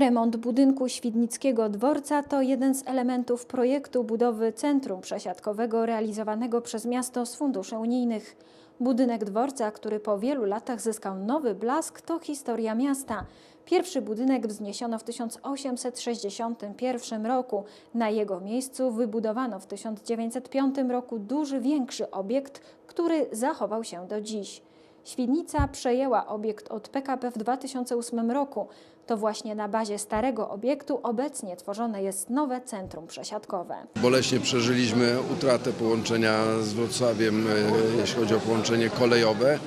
Remont budynku Świdnickiego Dworca to jeden z elementów projektu budowy centrum przesiadkowego realizowanego przez miasto z funduszy unijnych. Budynek dworca, który po wielu latach zyskał nowy blask, to historia miasta. Pierwszy budynek wzniesiono w 1861 roku. Na jego miejscu wybudowano w 1905 roku duży, większy obiekt, który zachował się do dziś. Świdnica przejęła obiekt od PKP w 2008 roku. To właśnie na bazie starego obiektu obecnie tworzone jest nowe centrum przesiadkowe. Boleśnie przeżyliśmy utratę połączenia z Wrocławiem, e, jeśli chodzi o połączenie kolejowe.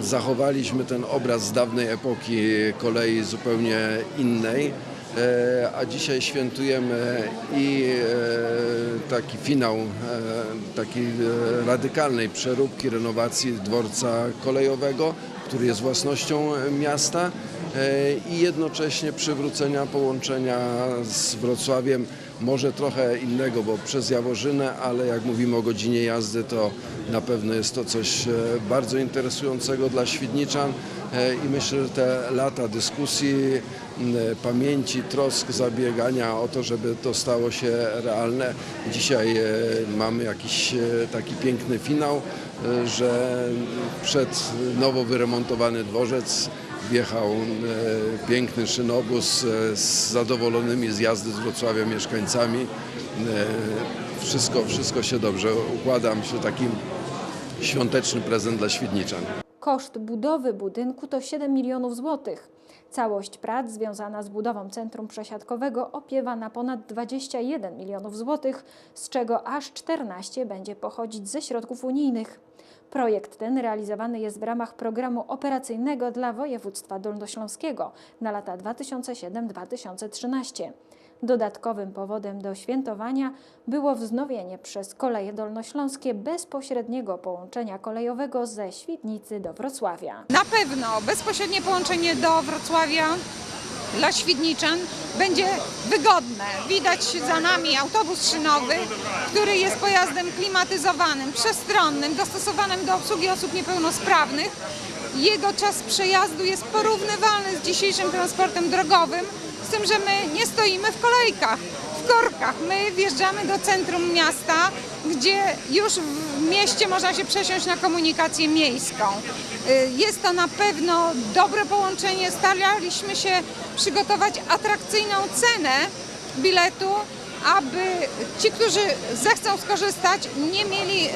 Zachowaliśmy ten obraz z dawnej epoki kolei zupełnie innej, a dzisiaj świętujemy i e, taki finał e, takiej e, radykalnej przeróbki, renowacji dworca kolejowego, który jest własnością e, miasta e, i jednocześnie przywrócenia połączenia z Wrocławiem, może trochę innego, bo przez Jaworzynę, ale jak mówimy o godzinie jazdy, to na pewno jest to coś e, bardzo interesującego dla Świdniczan. e, i myślę, że te lata dyskusji, pamięci, trosk, zabiegania o to, żeby to stało się realne. Dzisiaj e, mamy jakiś e, taki piękny finał, e, że przed nowo wyremontowany dworzec wjechał piękny szynobus z zadowolonymi z jazdy z Wrocławia mieszkańcami. Wszystko, wszystko się dobrze układa. Myślę, taki świąteczny prezent dla Świdniczan. Koszt budowy budynku to 7 milionów złotych. Całość prac związana z budową centrum przesiadkowego opiewa na ponad 21 milionów złotych, z czego aż 14 będzie pochodzić ze środków unijnych. Projekt ten realizowany jest w ramach programu operacyjnego dla województwa dolnośląskiego na lata 2007-2013. Dodatkowym powodem do świętowania było wznowienie przez koleje dolnośląskie bezpośredniego połączenia kolejowego ze Świdnicy do Wrocławia. Na pewno bezpośrednie połączenie do Wrocławia dla Świdniczan będzie wygodne. Widać za nami autobus szynowy, który jest pojazdem klimatyzowanym, przestronnym, dostosowanym do obsługi osób niepełnosprawnych. Jego czas przejazdu jest porównywalny z dzisiejszym transportem drogowym, tym, że my nie stoimy w kolejkach, w korkach. My wjeżdżamy do centrum miasta, gdzie już w mieście można się przesiąść na komunikację miejską. Y, Jest to na pewno dobre połączenie. Staraliśmy się przygotować atrakcyjną cenę biletu, aby ci, którzy zechcą skorzystać, nie mieli y,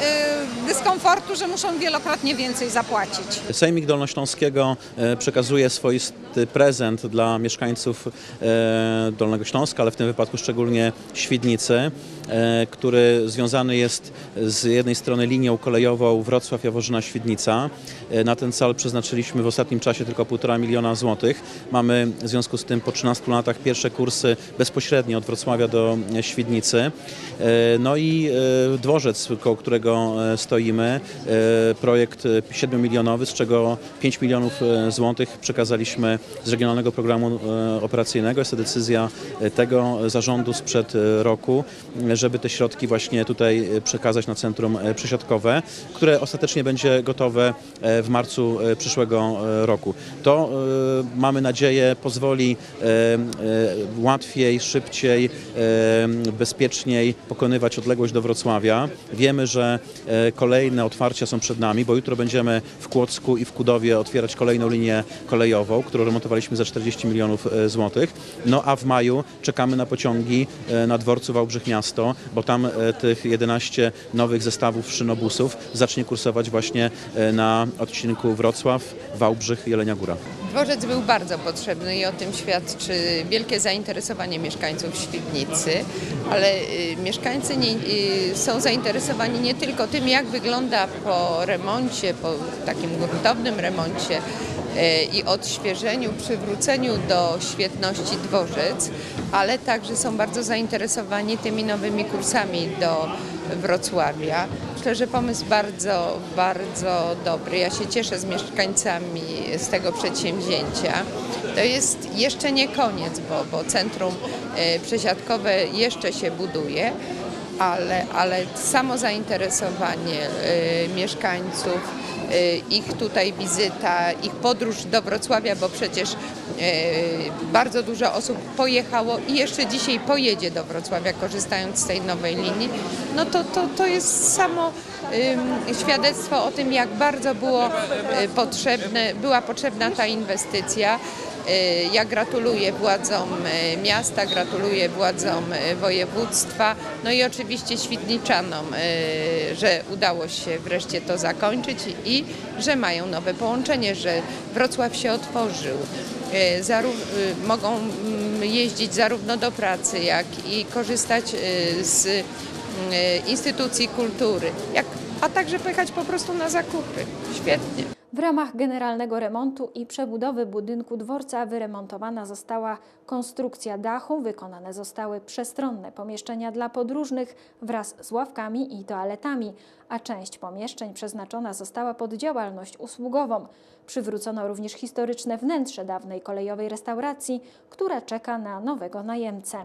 dyskomfortu, że muszą wielokrotnie więcej zapłacić. Sejmik Dolnośląskiego e, przekazuje swoisty prezent dla mieszkańców e, Dolnego Śląska, ale w tym wypadku szczególnie Świdnicy, e, który związany jest z jednej strony linią kolejową Wrocław-Jaworzyna-Świdnica. E, Na ten cel przeznaczyliśmy w ostatnim czasie tylko 1,5 miliona złotych. Mamy w związku z tym po 13 latach pierwsze kursy bezpośrednio od Wrocławia do e, Świdnicy. E, No i e, dworzec, koło którego e, stoimy, projekt 7-milionowy, z czego 5 milionów złotych przekazaliśmy z Regionalnego Programu Operacyjnego. Jest to decyzja tego zarządu sprzed roku, żeby te środki właśnie tutaj przekazać na centrum przesiadkowe, które ostatecznie będzie gotowe w marcu przyszłego roku. To mamy nadzieję pozwoli łatwiej, szybciej, bezpieczniej pokonywać odległość do Wrocławia. Wiemy, że e, kolejne otwarcia są przed nami, bo jutro będziemy w Kłodzku i w Kudowie otwierać kolejną linię kolejową, którą remontowaliśmy za 40 milionów e, złotych. No a w maju czekamy na pociągi e, na dworcu Wałbrzych Miasto, bo tam tych 11 nowych zestawów szynobusów zacznie kursować właśnie na odcinku Wrocław, Wałbrzych, Jelenia Góra. Dworzec był bardzo potrzebny i o tym świadczy wielkie zainteresowanie mieszkańców Świdnicy, ale y, mieszkańcy nie, y, są zainteresowani nie tylko tym, jak wygląda po remoncie, po takim gruntownym remoncie y, i odświeżeniu, przywróceniu do świetności dworzec, ale także są bardzo zainteresowani tymi nowymi kursami do Wrocławia. Myślę, że pomysł bardzo, bardzo dobry. Ja się cieszę z mieszkańcami z tego przedsięwzięcia. To jest jeszcze nie koniec, bo, bo centrum e, przesiadkowe jeszcze się buduje, ale, ale samo zainteresowanie e, mieszkańców ich tutaj wizyta, ich podróż do Wrocławia, bo przecież e, bardzo dużo osób pojechało i jeszcze dzisiaj pojedzie do Wrocławia korzystając z tej nowej linii, no to, to, to jest samo ym, świadectwo o tym, jak bardzo było potrzebne, była potrzebna ta inwestycja. E, Ja gratuluję władzom e, miasta, gratuluję władzom e, województwa, no i oczywiście świdniczanom, że udało się wreszcie to zakończyć i że mają nowe połączenie, że Wrocław się otworzył. Zaró- mogą mm, jeździć zarówno do pracy, jak i korzystać z instytucji kultury, jak, a także pojechać po prostu na zakupy. Świetnie. W ramach generalnego remontu i przebudowy budynku dworca wyremontowana została konstrukcja dachu, wykonane zostały przestronne pomieszczenia dla podróżnych wraz z ławkami i toaletami, a część pomieszczeń przeznaczona została pod działalność usługową. Przywrócono również historyczne wnętrze dawnej kolejowej restauracji, która czeka na nowego najemcę.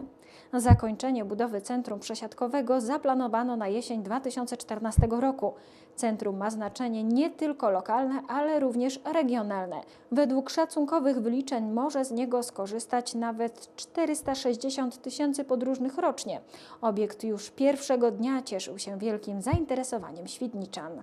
Zakończenie budowy centrum przesiadkowego zaplanowano na jesień 2014 roku. Centrum ma znaczenie nie tylko lokalne, ale również regionalne. Według szacunkowych wyliczeń może z niego skorzystać nawet 460 tysięcy podróżnych rocznie. Obiekt już pierwszego dnia cieszył się wielkim zainteresowaniem świdniczan.